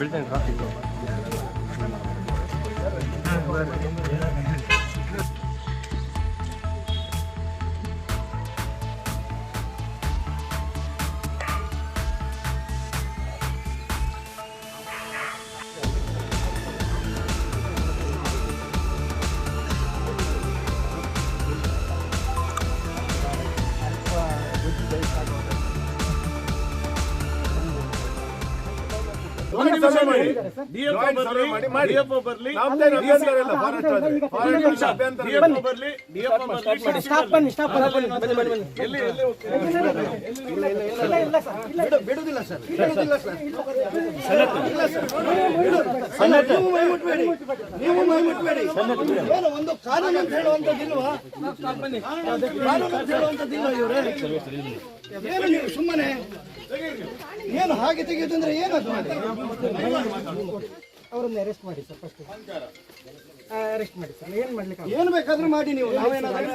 Bildiğin ಬಿಡುದಿಲ್ಲ ಸರ್ ಬಿಡುದಿಲ್ಲ ಸರ್ ಇಲ್ಲ ಸರ್ ನೀವು ಮೈ ಮುಟ್ಬೇಡಿ ನೀವು ಮೈ ಮುಟ್ಬೇಡಿ ಏನು ಒಂದು ಕಾನೂನು ಅಂತ ಹೇಳುವಂತದ್ದಿಲ್ವಾ ಕಾನೂನು ಅಂತ ಹೇಳುವಂತದ್ದಿಲ್ಲ ಇವರೇ ಏನು ನೀವು ಸುಮ್ಮನೆ ಏನು ಹಾಗೆ ತೆಗೆಯುದು ಅಂದ್ರೆ ಏನದು ಅವರನ್ನ ಅರೆಸ್ಟ್ ಮಾಡಿ ಸರ್ ಫಸ್ಟ್ ಅರೆಸ್ಟ್ ಮಾಡಿ ಸರ್ ಏನ್ ಮಾಡ್ಲಿಕ್ಕೆ ಏನು ಬೇಕಾದ್ರೂ ಮಾಡಿ ನೀವು ನಾವೇನಾದ್ರೂ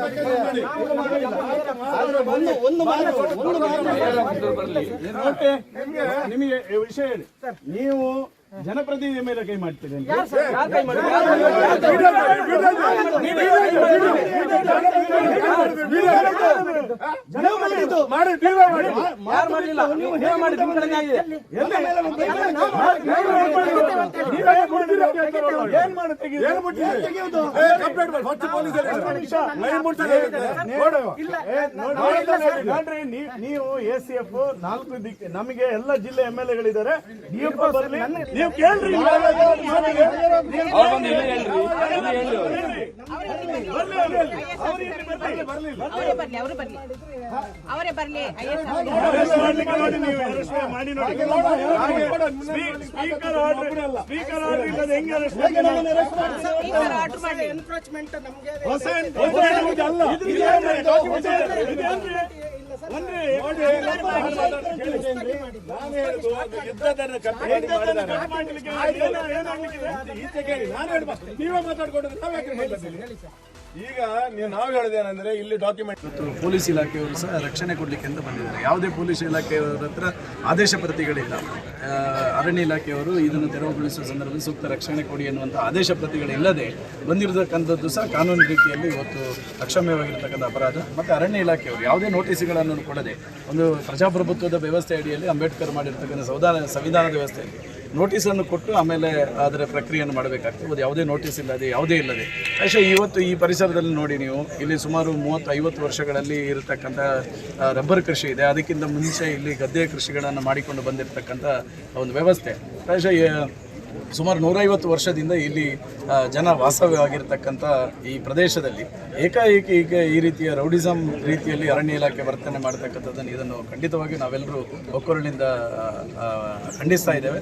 ಆದ್ರೆ ಒಂದು ಒಂದು ಮಾತು ಒಂದು ಮಾತು ಮತ್ತೆ ನಿಮ್ಗೆ ನಿಮಗೆ ಈ ವಿಷಯ ಹೇಳಿ ನೀವು ಜನಪ್ರತಿನಿಧಿ ಮೇಲೆ ಕೈ ಮಾಡ್ತೀರಿ. ನೀವು ಎ ಸಿ ಎಫ್ ನಾಲ್ಕು ದಿಕ್ಕ ನಮಗೆ ಎಲ್ಲ ಜಿಲ್ಲೆ ಎಂ ಎಲ್ ಎಗಳಿದ್ದಾರೆ ನೀವು ಕೇಳ್ರಿ. ಅವರೇ ಬರ್ಲಿ ಅವರು ಬರ್ಲಿ ಅವರೇ ಬರ್ಲಿ ಐ ಎಸ್ ಅರೆಸ್ಟ್ ಮಾಡ್ಲಿಕ್ಕೆ ನೋಡಿ ಮಾಡಿ ಸ್ಪೀಕರ್ ಆರ್ಡರ್ ಸ್ಪೀಕರ್ ಆರ್ಡರ್ ಇಲ್ಲದೆ ಹೆಂಗೆ ಅರೆಸ್ಟ್ ಆರ್ಡರ್ ಮಾಡಿ ಎನ್ಕ್ರೋಚ್ಮೆಂಟ್ ನಮಗೆ ಹೊಸ ಅಲ್ಲ. ನಾನು ಹೇಳುದು ಅದು ಯುದ್ಧದನ್ನ ಕಟ್ ಮಾಡಿ ಮಾಡಿದ್ದಾರೆ. ಏನ- ಏನಾಗ್ಲಿಕ್ಕಿದೆ? ಈಚೆ ಕೇಳಿ, ನಾನು ಹೇಳ್ಬಾ- ನೀವೇ ಮಾತಾಡ್ಕೊಂಡು? ಈಗ ನೀವು ನಾವು ಹೇಳಿದೇನೆಂದ್ರೆ ಇಲ್ಲಿ ಡಾಕ್ಯುಮೆಂಟ್ ಇವತ್ತು ಪೊಲೀಸ್ ಇಲಾಖೆಯವರು ಸಹ ರಕ್ಷಣೆ ಕೊಡಲಿಕ್ಕೆ ಅಂತ ಬಂದಿದ್ದಾರೆ. ಯಾವುದೇ ಪೊಲೀಸ್ ಇಲಾಖೆಯವರ ಹತ್ರ ಆದೇಶ ಪ್ರತಿಗಳಿಲ್ಲ. ಅರಣ್ಯ ಇಲಾಖೆಯವರು ಇದನ್ನು ತೆರವುಗೊಳಿಸುವ ಸಂದರ್ಭದಲ್ಲಿ ಸೂಕ್ತ ರಕ್ಷಣೆ ಕೊಡಿ ಎನ್ನುವಂಥ ಆದೇಶ ಪ್ರತಿಗಳಿಲ್ಲದೆ ಬಂದಿರತಕ್ಕಂಥದ್ದು ಸಹ ಕಾನೂನು ರೀತಿಯಲ್ಲಿ ಇವತ್ತು ಅಕ್ಷಮ್ಯವಾಗಿರ್ತಕ್ಕಂಥ ಅಪರಾಧ. ಮತ್ತು ಅರಣ್ಯ ಇಲಾಖೆಯವರು ಯಾವುದೇ ನೋಟಿಸ್ಗಳನ್ನು ಕೊಡದೆ ಒಂದು ಪ್ರಜಾಪ್ರಭುತ್ವದ ವ್ಯವಸ್ಥೆ ಅಡಿಯಲ್ಲಿ ಅಂಬೇಡ್ಕರ್ ಮಾಡಿರ್ತಕ್ಕಂಥ ಸಂವಿಧಾನ, ಸಂವಿಧಾನದ ವ್ಯವಸ್ಥೆಯಲ್ಲಿ ನೋಟಿಸನ್ನು ಕೊಟ್ಟು ಆಮೇಲೆ ಅದರ ಪ್ರಕ್ರಿಯೆಯನ್ನು ಮಾಡಬೇಕಾಗ್ತದೆ. ಅದು ಯಾವುದೇ ನೋಟಿಸ್ ಇಲ್ಲದೆ, ಯಾವುದೇ ಇಲ್ಲದೆ. ಅಷ್ಟೇ ಇವತ್ತು ಈ ಪರಿಸರದಲ್ಲಿ ನೋಡಿ ನೀವು, ಇಲ್ಲಿ ಸುಮಾರು ಮೂವತ್ತು ಐವತ್ತು ವರ್ಷಗಳಲ್ಲಿ ಇರತಕ್ಕಂಥ ರಬ್ಬರ್ ಕೃಷಿ ಇದೆ. ಅದಕ್ಕಿಂತ ಮುಂಚೆ ಇಲ್ಲಿ ಗದ್ದೆ ಕೃಷಿಗಳನ್ನು ಮಾಡಿಕೊಂಡು ಬಂದಿರತಕ್ಕಂಥ ಒಂದು ವ್ಯವಸ್ಥೆ. ಪ್ರಾಯಶಃ ಸುಮಾರು ನೂರೈವತ್ತು ವರ್ಷದಿಂದ ಇಲ್ಲಿ ಜನ ವಾಸವಾಗಿರ್ತಕ್ಕಂಥ ಈ ಪ್ರದೇಶದಲ್ಲಿ ಏಕಾಏಕಿ ಈಗ ಈ ರೀತಿಯ ರೌಡಿಸಮ್ ರೀತಿಯಲ್ಲಿ ಅರಣ್ಯ ಇಲಾಖೆ ವರ್ತನೆ ಮಾಡ್ತಕ್ಕಂಥದ್ದನ್ನು ಇದನ್ನು ಖಂಡಿತವಾಗಿ ನಾವೆಲ್ಲರೂ ಒಕ್ಕೊರಳಿಂದ ಖಂಡಿಸ್ತಾ ಇದ್ದೇವೆ.